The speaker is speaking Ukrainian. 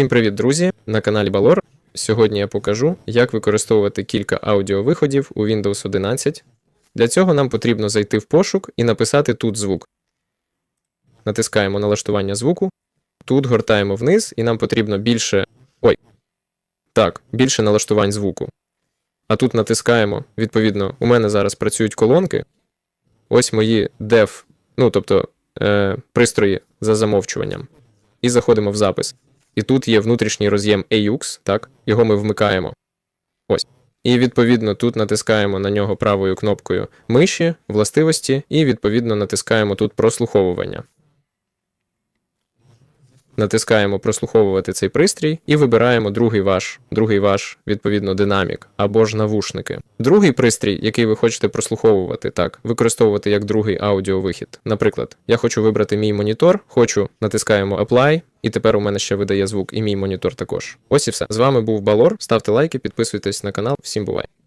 Всім привіт, друзі! На каналі Балор. Сьогодні я покажу, як використовувати кілька аудіовиходів у Windows 11. Для цього нам потрібно зайти в пошук і написати тут звук. Натискаємо налаштування звуку. Тут гортаємо вниз, і нам потрібно більше. Ой. Так, більше налаштувань звуку. А тут натискаємо. Відповідно, у мене зараз працюють колонки. Ось мої DEV, ну тобто е, пристрої за замовчуванням. І заходимо в запис. І тут є внутрішній роз'єм AUX, так, його ми вмикаємо. Ось. І відповідно тут натискаємо на нього правою кнопкою миші, властивості, і відповідно натискаємо тут прослуховування. Натискаємо прослуховувати цей пристрій і вибираємо другий ваш, другий ваш, відповідно, динамік або ж навушники. Другий пристрій, який ви хочете прослуховувати, так, використовувати як другий аудіовихід. Наприклад, я хочу вибрати мій монітор, хочу, натискаємо Apply, і тепер у мене ще видає звук і мій монітор також. Ось і все. З вами був Балор. Ставте лайки, підписуйтесь на канал. Всім бувай!